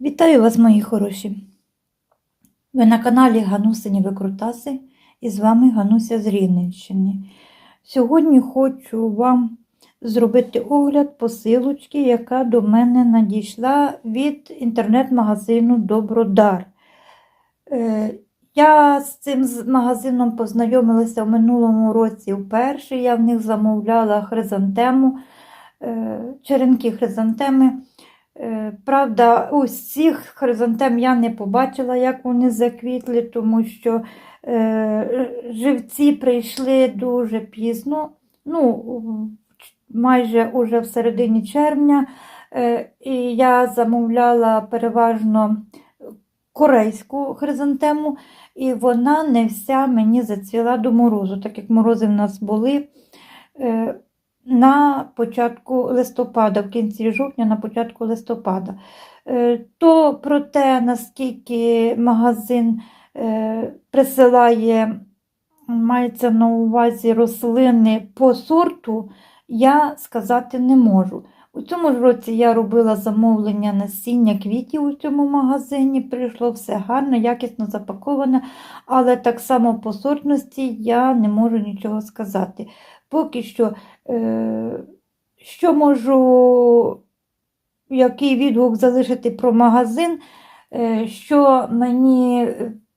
Вітаю вас, мої хороші! Ви на каналі Ганусині Викрутаси і з вами Гануся з Рівненщини. Сьогодні хочу вам зробити огляд посилочки, яка до мене надійшла від інтернет-магазину Добродар. Е, Я з цим магазином познайомилася в минулому році вперше. Я в них замовляла хризантему, е, черенки хризантеми. Е, Правда, цих хризантем я не побачила, як вони заквітли, тому що е, живці прийшли дуже пізно, ну, майже уже в середині червня. Е, і я замовляла переважно корейську хризантему, і вона не вся мені зацвіла до морозу, так як морози в нас були. На початку листопада, в кінці жовтня, на початку листопада. Е, То про те, наскільки магазин е, присилає, мається на увазі рослини по сорту, я сказати не можу. У цьому ж році я робила замовлення насіння квітів у цьому магазині. Прийшло все гарно, якісно запаковане, але так само по сортності я не можу нічого сказати. Поки що, е, що можу, який відгук залишити про магазин, е, що мені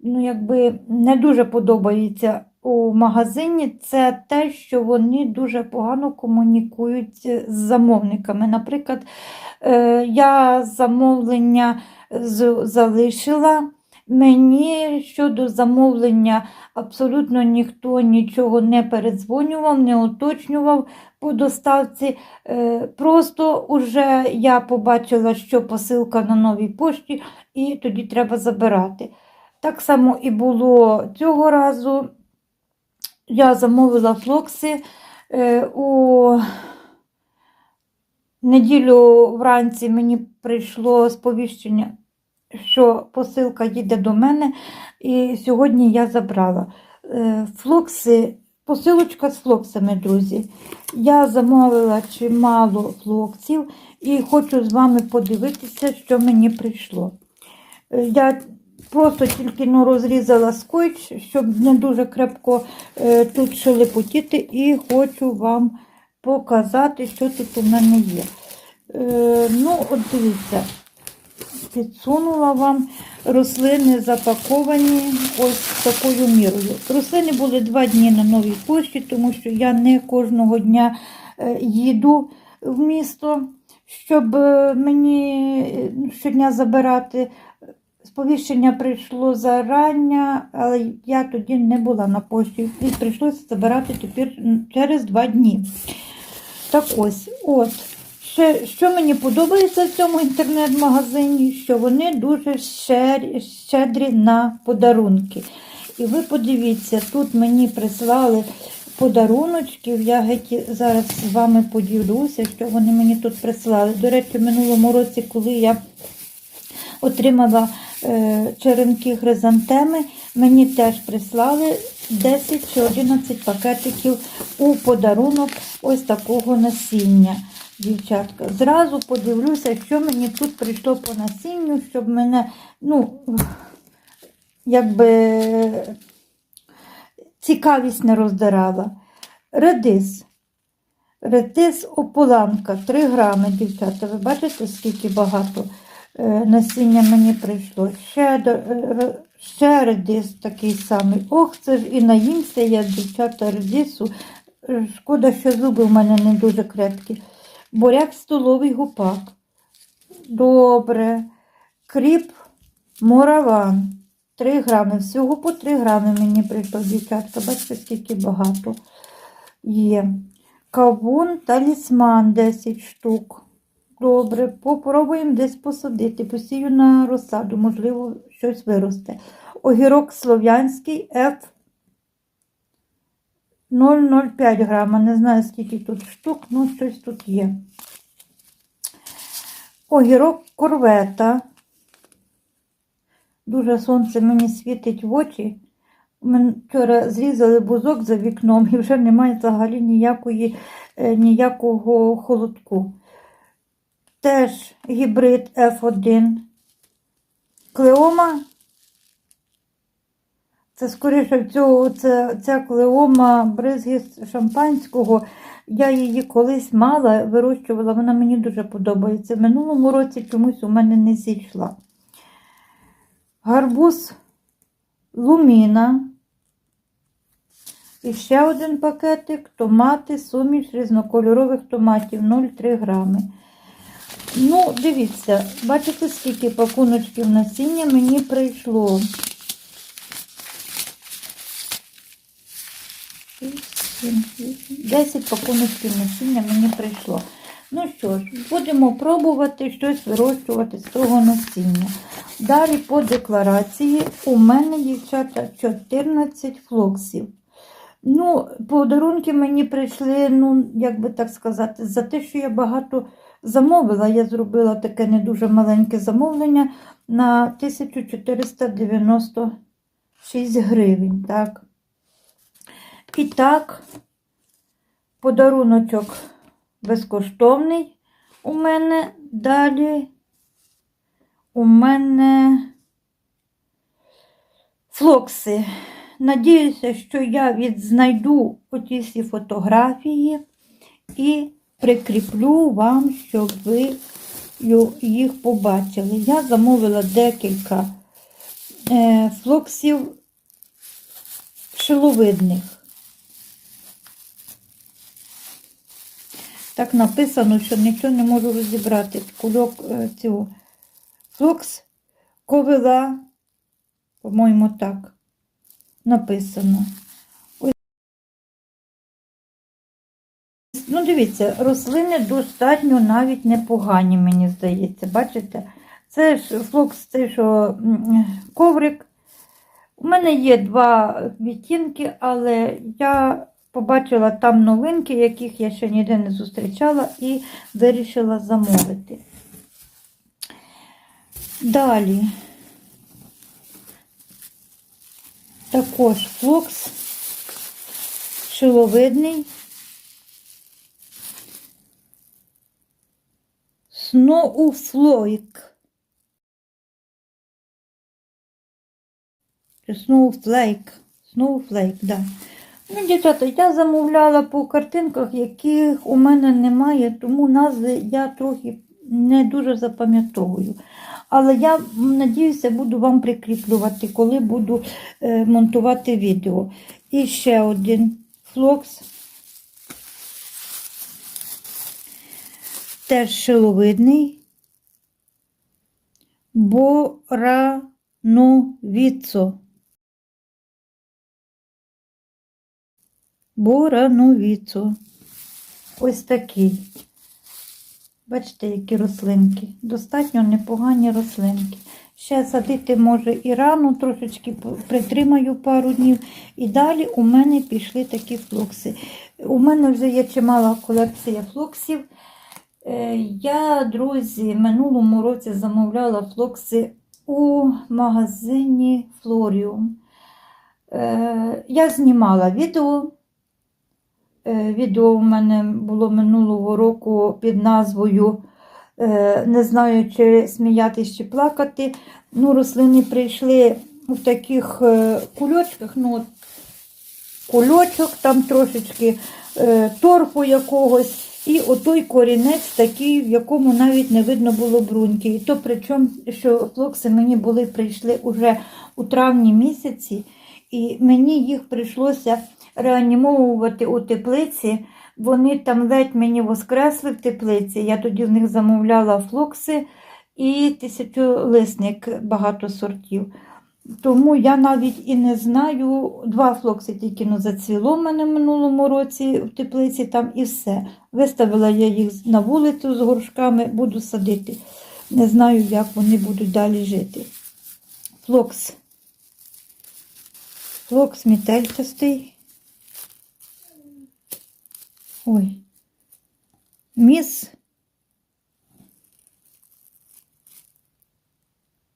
ну, якби, не дуже подобається у магазині, це те, що вони дуже погано комунікують з замовниками. Наприклад, е, я замовлення залишила. Мені щодо замовлення абсолютно ніхто нічого не передзвонював, не уточнював по доставці. Е, Просто вже я побачила, що посилка на новій пошті, і тоді треба забирати. Так само і було цього разу. Я замовила флокси е, у неділю вранці мені прийшло сповіщення, що посилка їде до мене, і сьогодні я забрала. Е, Флокси, посилочка з флоксами, друзі. Я замовила чимало флоксів і хочу з вами подивитися, що мені прийшло. Е, Я просто тільки ну, розрізала скотч, щоб не дуже крепко е, тут шелепотіти, і хочу вам показати, що тут у мене є. Е, ну, от дивіться, підсунула вам рослини запаковані ось такою мірою. Рослини були два дні на новій пошті, тому що я не кожного дня е, їду в місто, щоб е, мені е, щодня забирати. Сповіщення прийшло зарання, але я тоді не була на пошті. І прийшлося забирати тепер через два дні. Так ось, от. Ще, що мені подобається в цьому інтернет-магазині, що вони дуже щедрі, на подарунки. І ви подивіться, тут мені прислали подаруночків. Я геть зараз з вами поділюся, що вони мені тут прислали. До речі, в минулому році, коли я отримала е, черенки хризантеми, мені теж прислали 10 чи 11 пакетиків у подарунок ось такого насіння. Дівчатка, зразу подивлюся, що мені тут прийшло по насінню, щоб мене, ну, якби цікавість не роздирала. Редис. Редис ополанка 3 грами, дівчата. Ви бачите, скільки багато е, насіння мені прийшло. Ще, е, ще редис такий самий. Ох, це ж і наїмся я, дівчата, редису. Шкода, що зуби в мене не дуже крепкі. Буряк столовий гупак. Добре. Кріп мораван. 3 грами. Всього по 3 грами мені прийшло, дівчатка. Бачите, скільки багато є. Кавун талісман 10 штук. Добре, попробуємо десь посадити. Посію на розсаду, можливо, щось виросте. Огірок слов'янський F 0,05 грама. Не знаю, скільки тут штук, ну щось тут є. Огірок корвета. Дуже сонце мені світить в очі. Ми вчора зрізали бузок за вікном і вже немає взагалі ніякої, е, ніякого холодку. Теж гібрид F1 клеома. Це скоріше цього, це, ця клеома бризги шампанського. Я її колись мала, вирощувала, вона мені дуже подобається. В минулому році чомусь у мене не зійшла. Гарбуз луміна. І ще один пакетик томати, суміш різнокольорових томатів 0,3 грами. Ну, дивіться, бачите, скільки пакуночків насіння мені прийшло. 10 пакуночків насіння мені прийшло. Ну що ж, будемо пробувати щось вирощувати з того насіння. Далі по декларації у мене, дівчата, 14 флоксів. Ну, подарунки мені прийшли, ну, як би так сказати, за те, що я багато замовила. Я зробила таке не дуже маленьке замовлення на 1496 гривень. Так. І так, подаруночок безкоштовний у мене. Далі у мене флокси. Надіюся, що я відзнайду оті всі фотографії і прикріплю вам, щоб ви їх побачили. Я замовила декілька е, флоксів шиловидних. Так написано, що нічого не можу розібрати. Кульок е, цього флокс ковила, по-моєму, так написано. Ось. Ну, дивіться, рослини достатньо навіть непогані, мені здається. Бачите? Це ж флокс, це що коврик. У мене є два відтінки, але я побачила там новинки, яких я ще ніде не зустрічала, і вирішила замовити. Далі. Також флокс шиловидний. Сноуфлойк. Сноуфлейк. Сноуфлейк, да. Ну, дівчата, я замовляла по картинках, яких у мене немає, тому назви я трохи не дуже запам'ятовую. Але я надіюся, буду вам прикріплювати, коли буду е, монтувати відео. І ще один флокс. Теж шиловидний. Борановіцо. Борановіцо. Ось такий. Бачите, які рослинки. Достатньо непогані рослинки. Ще садити може і рану, трошечки притримаю пару днів. І далі у мене пішли такі флокси. У мене вже є чимала колекція флоксів. Е, Я, друзі, минулому році замовляла флокси у магазині Флоріум. Е, Я знімала відео. Е, Відео у мене було минулого року під назвою е, Не знаю, чи сміятись, чи плакати. Ну, рослини прийшли в таких е, кульочках. Ну, кульочок, там трошечки торфу якогось. І отой корінець такий, в якому навіть не видно було бруньки. І то причому, що флокси мені були прийшли уже у травні місяці, і мені їх прийшлося реанімовувати у теплиці. Вони там ледь мені воскресли в теплиці. Я тоді в них замовляла флокси і тисячолисник багато сортів. Тому я навіть і не знаю, два флокси тільки ну, зацвіло в мене в минулому році в теплиці там і все. Виставила я їх на вулицю з горшками, буду садити. Не знаю, як вони будуть далі жити. Флокс. Флокс мітельчастий. Ой. Міс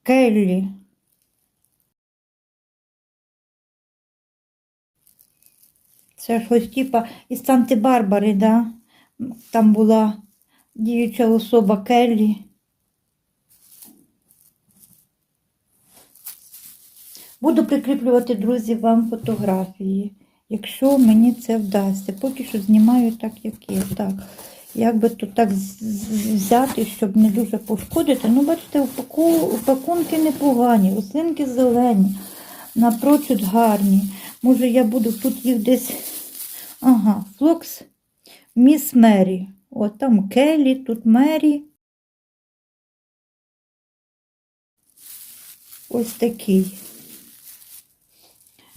Келлі. Це щось типа із Санти-Барбари, да? Там була діюча особа Келлі. Буду прикріплювати, друзі, вам фотографії, якщо мені це вдасться. Поки що знімаю так, як є. Так, як би тут так взяти, щоб не дуже пошкодити. Ну, бачите, упаку, упакунки непогані, рослинки зелені, напрочуд гарні. Може, я буду тут їх десь. Ага, флокс Міс Мері. От там Келі, тут Мері. Ось такий.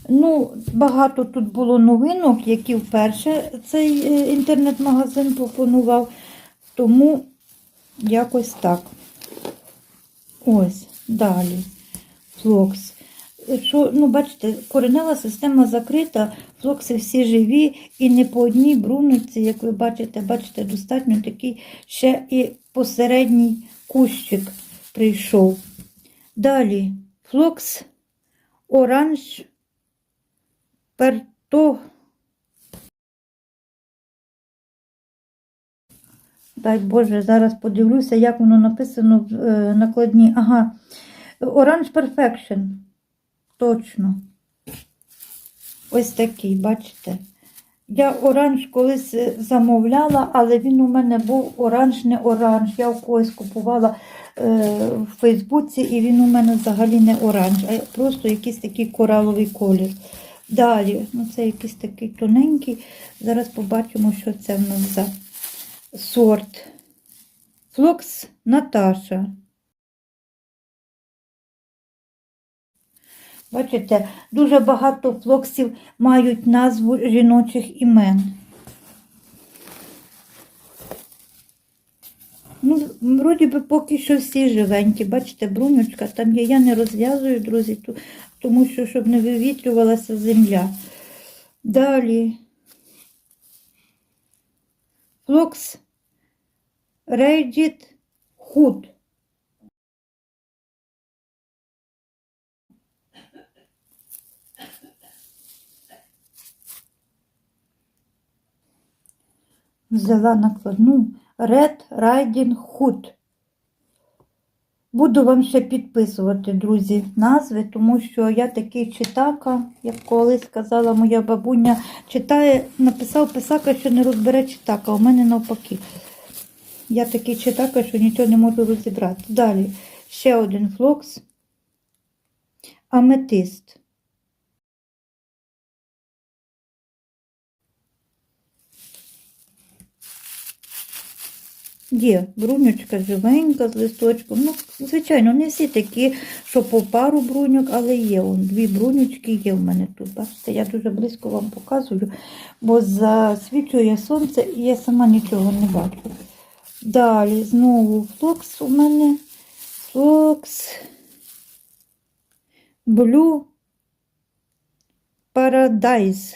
Ну, багато тут було новинок, які вперше цей е, інтернет-магазин пропонував. Тому якось так. Ось, далі. Флокс. Що, ну, бачите, коренева система закрита, флокси всі живі і не по одній бруночці, як ви бачите, бачите, достатньо такий ще і посередній кущик прийшов. Далі флокс оранж перто. Дай Боже, зараз подивлюся, як воно написано в е, накладні. Ага, Orange Perfection. Точно. Ось такий, бачите. Я оранж колись е, замовляла, але він у мене був оранж, не оранж. Я у когось купувала е, в Фейсбуці, і він у мене взагалі не оранж, а просто якийсь такий кораловий колір. Далі, ну це якийсь такий тоненький. Зараз побачимо, що це в нас за сорт. Флокс Наташа. Бачите, дуже багато флоксів мають назву жіночих імен. Ну, вроді би поки що всі живенькі. Бачите, брунючка там є. Я не розв'язую, друзі, ту- тому що щоб не вивітрювалася земля. Далі. Флокс Рейджіт Худ. Взяла накладну Red Riding Hood. Буду вам ще підписувати, друзі, назви, тому що я такий читака, як колись казала моя бабуня, читає, написав писака, що не розбере читака, у мене навпаки. Я такий читака, що нічого не можу розібрати. Далі ще один флокс. Аметист. Є брунючка живенька з листочком. Ну, звичайно, не всі такі, що по пару бруньок, але є. Вон, дві брунючки є в мене тут. Бачите, я дуже близько вам показую, бо засвічує сонце і я сама нічого не бачу. Далі знову флокс у мене. Флокс. Блю. Парадайз.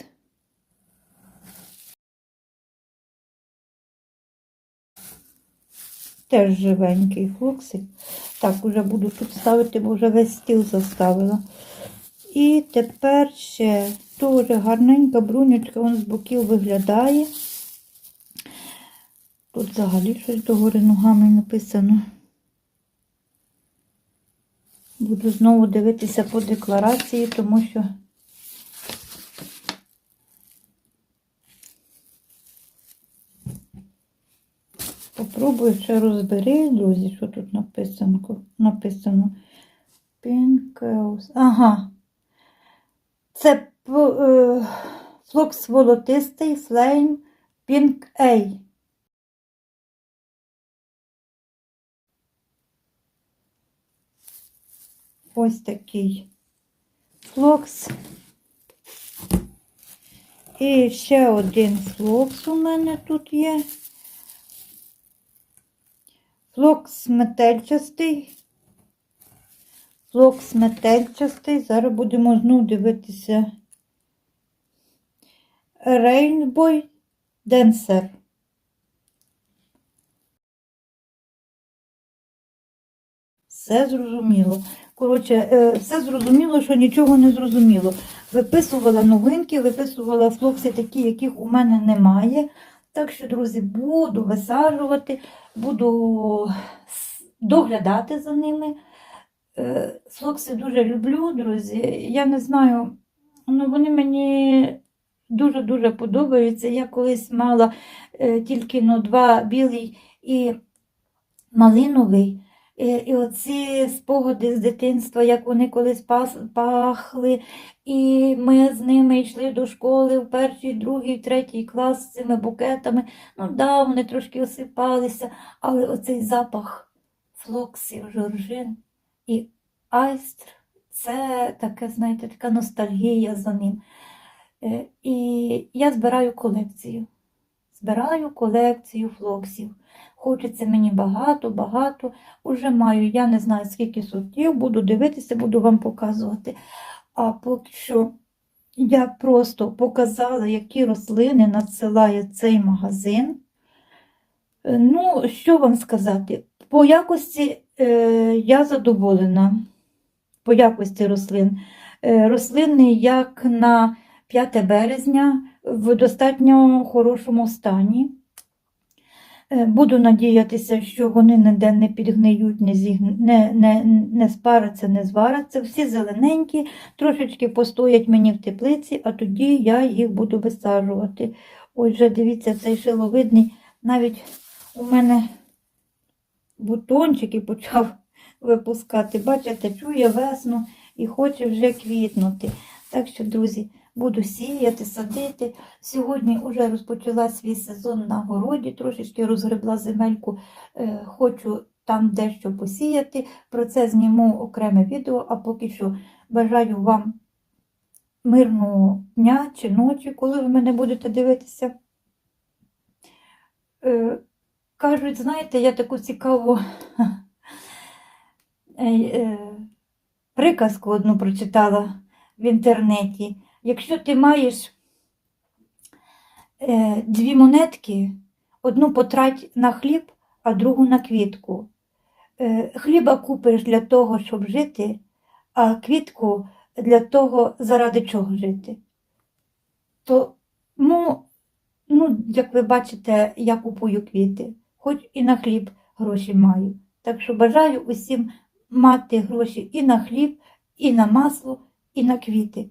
Теж живенький флоксик. Так, уже буду тут ставити, бо вже весь стіл заставила. І тепер ще дуже гарненька брунючка, вона з боків виглядає. Тут взагалі щось догори ногами написано. Буду знову дивитися по декларації, тому що Попробую ще розбери, друзі, що тут написано. написано. Pinkeus. Ага. Це е, флокс волотистий Flame Pink A. Ось такий флокс. І ще один флокс у мене тут є. Флокс метельчастий. Флокс метельчастий. Зараз будемо знову дивитися. Rainbow Dancer. Все зрозуміло. Коротше, е, все зрозуміло, що нічого не зрозуміло. Виписувала новинки, виписувала флокси такі, яких у мене немає. Так що, друзі, буду висаджувати, буду доглядати за ними. Е, Флокси дуже люблю, друзі. Я не знаю, ну вони мені дуже-дуже подобаються. Я колись мала е, тільки ну, два білий і малиновий. І, оці спогади з дитинства, як вони колись пахли, і ми з ними йшли до школи в перший, другий, третій клас з цими букетами. Ну да, вони трошки осипалися, але оцей запах флоксів, жоржин і айстр це таке, знаєте, така ностальгія за ним. Е, І я збираю колекцію. Збираю колекцію флоксів. Хочеться мені багато, багато. Уже маю, я не знаю, скільки сортів, буду дивитися, буду вам показувати. А поки що я просто показала, які рослини надсилає цей магазин. Е, Ну, що вам сказати? По якості е, я задоволена. По якості рослин. Е, рослини, як на 5 березня, в достатньо хорошому стані. Е, Буду надіятися, що вони ніде не підгниють, не, зігн... не, не, не спараться, не звараться. Всі зелененькі, трошечки постоять мені в теплиці, а тоді я їх буду висаджувати. Ось вже дивіться, цей шиловидний, навіть у мене бутончики почав випускати. Бачите, чує весну і хоче вже квітнути. Так що, друзі, буду сіяти, садити. Сьогодні вже розпочала свій сезон на городі, трошечки розгребла земельку, Е, хочу там дещо посіяти. Про це зніму окреме відео, а поки що бажаю вам мирного дня чи ночі, коли ви мене будете дивитися. Е, Кажуть, знаєте, я таку цікаву е, приказку одну прочитала в інтернеті. Якщо ти маєш е, дві монетки, одну потрать на хліб, а другу на квітку. Е, хліба купиш для того, щоб жити, а квітку для того, заради чого жити. То, ну, ну, як ви бачите, я купую квіти, хоч і на хліб гроші маю. Так що бажаю усім мати гроші і на хліб, і на масло, і на квіти.